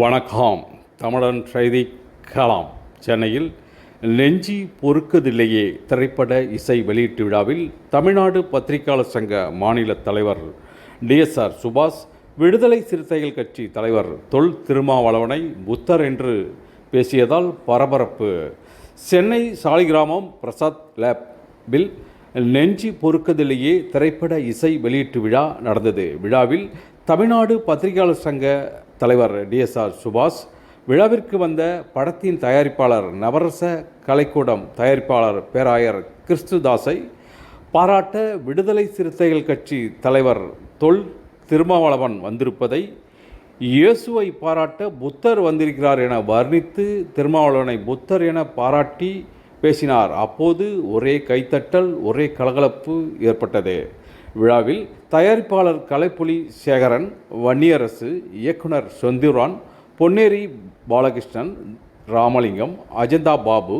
வணக்கம். தமிழன் செய்தி கலாம் சென்னையில் நெஞ்சி பொறுக்கதில்லையே திரைப்பட இசை வெளியீட்டு விழாவில் தமிழ்நாடு பத்திரிகையாளர் சங்க மாநில தலைவர் டிஎஸ்ஆர் சுபாஷ் விடுதலை சிறுத்தைகள் கட்சி தலைவர் தொல் திருமாவளவனை புத்தர் என்று பேசியதால் பரபரப்பு. சென்னை சாலிகிராமம் பிரசாத் லேப்பில் நெஞ்சி பொறுக்கதிலேயே திரைப்பட இசை வெளியீட்டு விழா நடந்தது. விழாவில் தமிழ்நாடு பத்திரிகையாளர் சங்க தலைவர் டிஎஸ்ஆர் சுபாஷ் விழாவிற்கு வந்த படத்தின் தயாரிப்பாளர் நவரச கலைக்கூடம் தயாரிப்பாளர் பேராயர் கிறிஸ்துதாஸை பாராட்ட விடுதலை சிறுத்தைகள் கட்சி தலைவர் தொல் திருமாவளவன் வந்திருப்பதை இயேசுவை பாராட்ட புத்தர் வந்திருக்கிறார் என வர்ணித்து திருமாவளவனை புத்தர் என பாராட்டி பேசினார். அப்போது ஒரே கைத்தட்டல் ஒரே கலகலப்பு ஏற்பட்டது. விழாவில் தயாரிப்பாளர் கலைப்புலி சேகரன் வன்னியரசு இயக்குனர் செந்திரான் பொன்னேரி பாலகிருஷ்ணன் ராமலிங்கம் அஜந்தா பாபு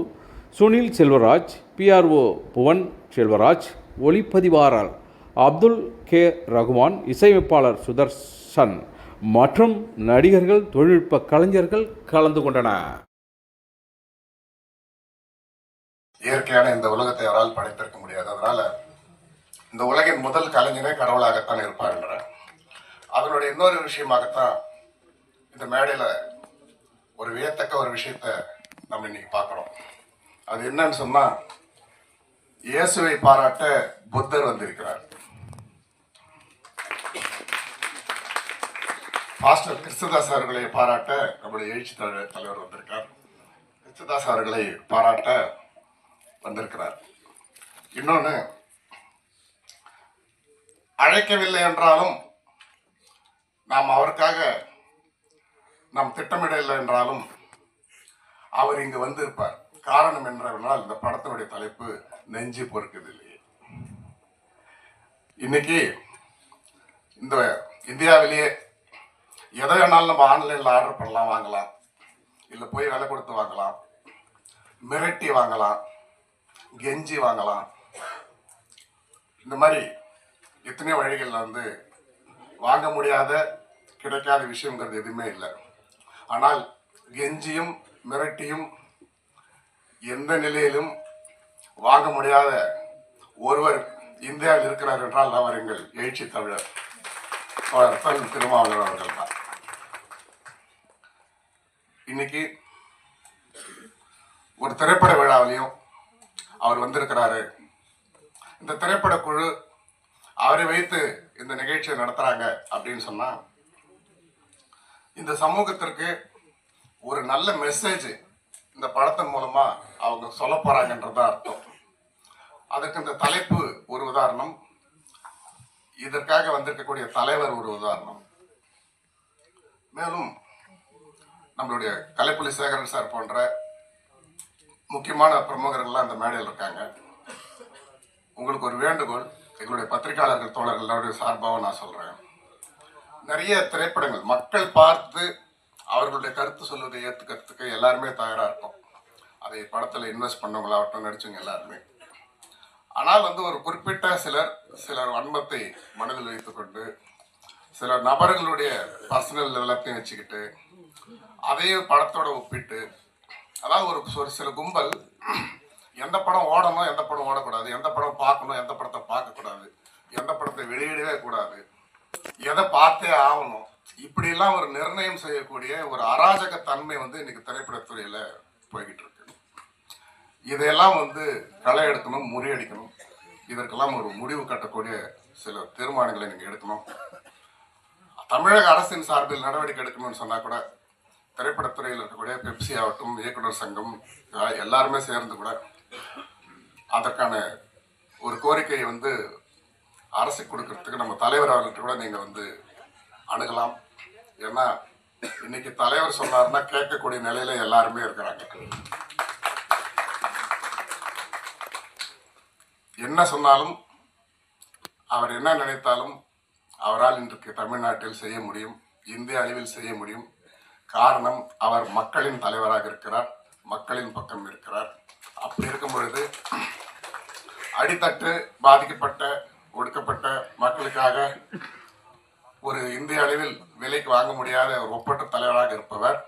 சுனில் செல்வராஜ் பிஆர்ஓ புவன் செல்வராஜ் ஒளிப்பதிவாளர் அப்துல் கே ரகுமான் இசையமைப்பாளர் சுதர்சன் மற்றும் நடிகர்கள் தொழில்நுட்ப கலைஞர்கள் கலந்து கொண்டனர். இயற்கையான இந்த உலகத்தை அவரால் படைத்திருக்க முடியாது. அதனால இந்த உலகின் முதல் கலைஞரே கடவுளாகத்தான் இருப்பார்ன்ற அதனுடைய இன்னொரு விஷயமாகத்தான் இந்த மேடையில ஒரு வியத்தக்க ஒரு விஷயத்த நம்ம இன்னைக்கு பார்க்கிறோம். அது என்னன்னு சொன்னா இயேசுவை பாராட்ட புத்தர் வந்திருக்கிறார். பாஸ்டர் கிறிஸ்துதாஸ் அவர்களை பாராட்ட நம்முடைய எழுச்சி தலைவர் வந்திருக்கார். கிறிஸ்துதாஸ் அவர்களை பாராட்ட வந்திருக்கிறார். இன்னொன்னு அழைக்கவில்லை என்றாலும் நாம் அவருக்காக நாம் திட்டமிடவில்லை என்றாலும் அவர் இங்கு வந்திருப்பார். காரணம் என்றால் இந்த படத்தினுடைய தலைப்பு நெஞ்சு பொறுக்குதில்லையே இன்னைக்கு இந்த இந்தியாவிலேயே எதை வேணாலும் நம்ம ஆன்லைனில் ஆர்டர் பண்ணலாம் வாங்கலாம். இல்லை போய் விலை கொடுத்து வாங்கலாம். மிரட்டி வாங்கலாம். கெஞ்சி வாங்கலாம். இந்த மாதிரி எத்தனையோ வழிகளில் வந்து வாங்க முடியாத கிடைக்காத விஷயங்கிறது எதுவுமே இல்லை. ஆனால் கெஞ்சியும் மிரட்டியும் எந்த நிலையிலும் வாங்க முடியாத ஒருவர் இந்தியாவில் இருக்கிறார் என்றால் அவர் எங்கள் எழுச்சி தமிழர். அவர் தொல் அவர்கள் தான். இன்னைக்கு ஒரு திரைப்பட விழாவிலையும் அவர் வந்திருக்கிறாரு. இந்த திரைப்பட குழு அவரை வைத்து இந்த நிகழ்ச்சியை நடத்துறாங்க அப்படின்னு சொன்னா இந்த சமூகத்திற்கு ஒரு நல்ல மெசேஜ் இந்த படத்தின் மூலமா அவங்க சொல்ல போறாங்கன்றதா அர்த்தம். அதுக்கு இந்த தலைப்பு ஒரு உதாரணம். இதற்காக வந்திருக்கக்கூடிய தலைவர் ஒரு உதாரணம். மேலும் நம்மளுடைய கலைப்புலி சேகரன் சார் போன்ற முக்கியமான பிரமுகர்கள்லாம் அந்த மேடையில் இருக்காங்க. உங்களுக்கு ஒரு வேண்டுகோள் எங்களுடைய பத்திரிகையாளர்கள் தோழர்கள் சார்பாக நான் சொல்கிறேன் நிறைய திரைப்படங்கள் மக்கள் பார்த்து அவர்களுடைய கருத்து சொல்வதை ஏற்றுக்கிறதுக்கு எல்லாருமே தயாராக இருக்கும். அதை படத்தில் இன்வெஸ்ட் பண்ணவங்களாகட்டும் நடிச்சவங்க எல்லாருமே. ஆனால் வந்து ஒரு குறிப்பிட்ட சிலர் சிலர் வன்மத்தை மனதில் வைத்துக்கொண்டு சில நபர்களுடைய பர்சனல் எல்லாத்தையும் வச்சுக்கிட்டு அதையும் படத்தோட ஒப்பிட்டு அதாவது ஒரு ஒரு சில கும்பல் எந்த படம் ஓடணும் எந்த படம் ஓடக்கூடாது. எந்த படம் பார்க்கணும் எந்த படத்தை பார்க்கக்கூடாது. எந்த படத்தை வெளியிடவே கூடாது. எதை பார்த்தே ஆகணும். இப்படிலாம் ஒரு நிர்ணயம் செய்யக்கூடிய ஒரு அராஜக தன்மை வந்து இன்னைக்கு திரைப்படத்துறையில போய்கிட்டு இருக்கு இதையெல்லாம் வந்து களை எடுக்கணும் முறியடிக்கணும் இதற்கெல்லாம் ஒரு முடிவு கட்டக்கூடிய சில தீர்மானங்களை நீங்க எடுக்கணும். தமிழக அரசின் சார்பில் நடவடிக்கை எடுக்கணும்னு சொன்னா கூட திரைப்படத்துறையில் இருக்கக்கூடிய பெப்சி ஆகட்டும் இயக்குனர் சங்கம் எல்லாருமே சேர்ந்து கூட அதற்கான ஒரு கோரிக்கையை வந்து அரசு கொடுக்கறதுக்கு நம்ம தலைவர் அவர்கிட்ட கூட நீங்க வந்து அணுகலாம். ஏன்னா இன்னைக்கு தலைவர் சொன்னாருன்னா கேட்கக்கூடிய நிலையில எல்லாருமே இருக்கிறாங்க. என்ன சொன்னாலும் அவர் என்ன நினைத்தாலும் அவரால் இன்றைக்கு தமிழ்நாட்டில் செய்ய முடியும் இந்திய அளவில் செய்ய முடியும். காரணம் அவர் மக்களின் தலைவராக இருக்கிறார் மக்களின் பக்கம் இருக்கிறார். அப்படி இருக்கும் பொழுது அடித்தட்டு பாதிக்கப்பட்ட ஒடுக்கப்பட்ட மக்களுக்காக ஒரு இந்திய அளவில் விலைக்கு வாங்க முடியாத ஒரு ஒப்பற்ற தலைவராக இருப்பவர்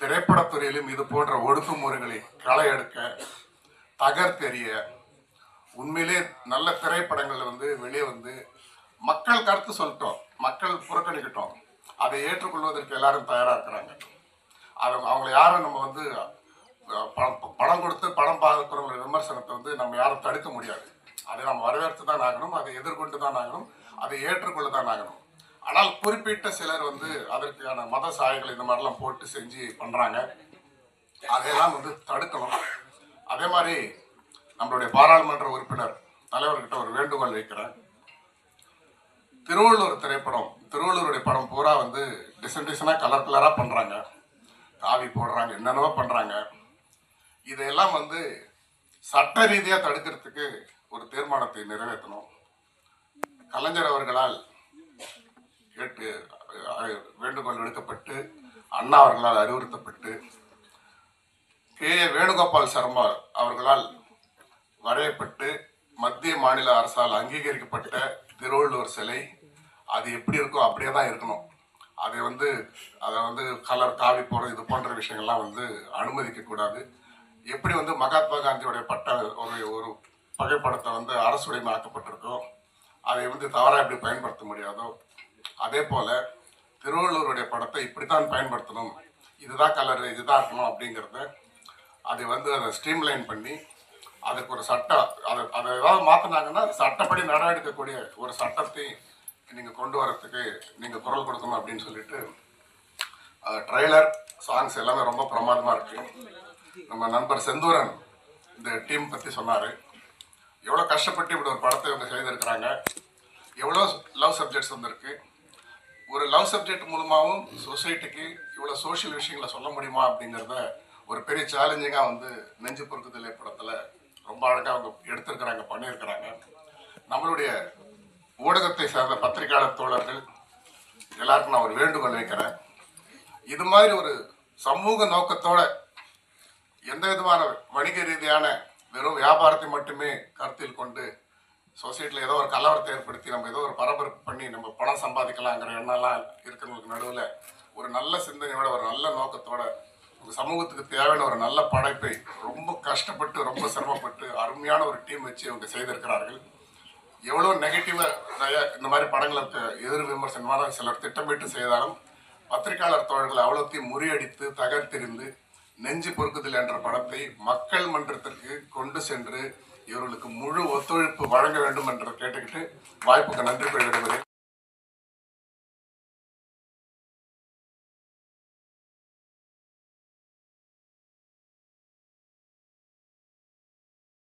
திரைப்படத்துறையிலும் இது போன்ற ஒடுக்குமுறைகளை களை எடுக்க தகர்த்தெறிய உண்மையிலே நல்ல திரைப்படங்கள் வந்து வெளியே வந்து மக்கள் கருத்து சொல்லிட்டோம் மக்கள் புறக்கணிக்கிட்டோம். அதை ஏற்றுக்கொள்வதற்கு எல்லாரும் தயாராக இருக்கிறாங்க. அவங்க அவங்களை யாரும் நம்ம வந்து பணம் பணம் கொடுத்து படம் பார்க்குறவங்க விமர்சனத்தை வந்து நம்ம யாரும் தடுக்க முடியாது. அதை நம்ம வரவேற்று தான் ஆகணும் அதை எதிர்கொண்டு தான் ஆகணும் அதை ஏற்றுக்கொள்ள தான் ஆகணும். ஆனால் குறிப்பிட்ட சிலர் வந்து அதற்கான மத சாயங்கள் இந்த மாதிரிலாம் போட்டு செஞ்சு பண்ணுறாங்க அதையெல்லாம் வந்து தடுக்கணும். அதே மாதிரி நம்மளுடைய பாராளுமன்ற உறுப்பினர் தலைவர்கிட்ட ஒரு வேண்டுகோள் வைக்கிறேன். திருவள்ளூர் திரைப்படம் திருவள்ளூருடைய படம் பூரா வந்து டிசன் டிசைனாக கலர் கலராக பண்ணுறாங்க காவி போடுறாங்க என்னென்னவோ பண்ணுறாங்க இதையெல்லாம் வந்து சட்ட ரீதியாக தடுக்கிறதுக்கு ஒரு தீர்மானத்தை நிறைவேற்றணும். கலைஞர் அவர்களால் கேட்டு வேண்டுகோள் விடுக்கப்பட்டு அண்ணா அவர்களால் அறிவுறுத்தப்பட்டு கே. ஏ. வேணுகோபால் சர்மா அவர்களால் வரையப்பட்டு மத்திய மாநில அரசால் அங்கீகரிக்கப்பட்ட திருவள்ளுவர் சிலை அது எப்படி இருக்கோ அப்படியே தான் இருக்கணும். அதை வந்து அதை வந்து கலர் காவி போடுறது இது போன்ற விஷயங்கள்லாம் வந்து அனுமதிக்கக்கூடாது. எப்படி வந்து மகாத்மா காந்தியோடைய பட்ட ஒரு ஒரு புகைப்படத்தை வந்து அரசுடைமை ஆக்கப்பட்டிருக்கோ அதை வந்து தவறாக எப்படி பயன்படுத்த முடியாதோ அதே போல திருவள்ளுவருடைய படத்தை இப்படித்தான் பயன்படுத்தணும் இதுதான் கலர் இதுதான் இருக்கணும் அப்படிங்கிறத அதை வந்து அதை ஸ்ட்ரீம்லைன் பண்ணி அதுக்கு ஒரு சட்டம் அதை அதை ஏதாவது மாற்றினாங்கன்னா சட்டப்படி நடவடிக்கக்கூடிய ஒரு சட்டத்தை நீங்கள் கொண்டு வரத்துக்கு நீங்கள் குரல் கொடுக்கணும் அப்படின்னு சொல்லிட்டு ட்ரெய்லர் சாங்ஸ் எல்லாமே ரொம்ப பிரமாதமாக இருக்குது நம்ம நண்பர் செந்தூரன் இந்த டீம் பற்றி சொன்னார். எவ்வளோ கஷ்டப்பட்டு இப்படி ஒரு படத்தை இவங்க செய்திருக்கிறாங்க. எவ்வளோ லவ் சப்ஜெக்ட்ஸ் வந்திருக்கு. ஒரு லவ் சப்ஜெக்ட் மூலமாகவும் சொசைட்டிக்கு இவ்வளோ சோஷியல் விஷயங்களை சொல்ல முடியுமா அப்படிங்கிறத ஒரு பெரிய சேலஞ்சிங்காக வந்து நெஞ்சு பொறுக்குதலை படத்தில் ரொம்ப அழகாக அவங்க எடுத்திருக்கிறாங்க பண்ணியிருக்கிறாங்க. நம்மளுடைய ஊடகத்தை சார்ந்த பத்திரிகையாளர் தோழர்கள் எல்லாருக்கும் நான் ஒரு வேண்டுகோள் வைக்கிறேன். இது மாதிரி ஒரு சமூக நோக்கத்தோட எந்த விதமான வணிக ரீதியான வெறும் வியாபாரத்தை மட்டுமே கருத்தில் கொண்டு சொசைட்டியில் ஏதோ ஒரு கலவரத்தை ஏற்படுத்தி நம்ம ஏதோ ஒரு பரபரப்பு பண்ணி நம்ம பணம் சம்பாதிக்கலாங்கிற எண்ணம்லாம் இருக்கிறவங்களுக்கு நடுவில் ஒரு நல்ல சிந்தனையோட ஒரு நல்ல நோக்கத்தோட சமூகத்துக்கு தேவையான ஒரு நல்ல படைப்பை ரொம்ப கஷ்டப்பட்டு ரொம்ப சிரமப்பட்டு அருமையான ஒரு டீம் வச்சு இவங்க செய்திருக்கிறார்கள். எவ்வளோ நெகட்டிவாக இந்த மாதிரி படங்களுக்கு எதிர் விமர்சனமான சிலர் திட்டமிட்டு செய்தாலும் பத்திரிகையாளர் தோழர்கள் அவ்வளோத்தையும் முறியடித்து தகர்த்தெறிந்து நெஞ்சு பொறுக்குதல் என்ற படத்தை மக்கள் மன்றத்திற்கு கொண்டு சென்று இவர்களுக்கு முழு ஒத்துழைப்பு வழங்க வேண்டும் என்று கேட்டுக்கிட்டு வாய்ப்புக்கு நன்றி கூறி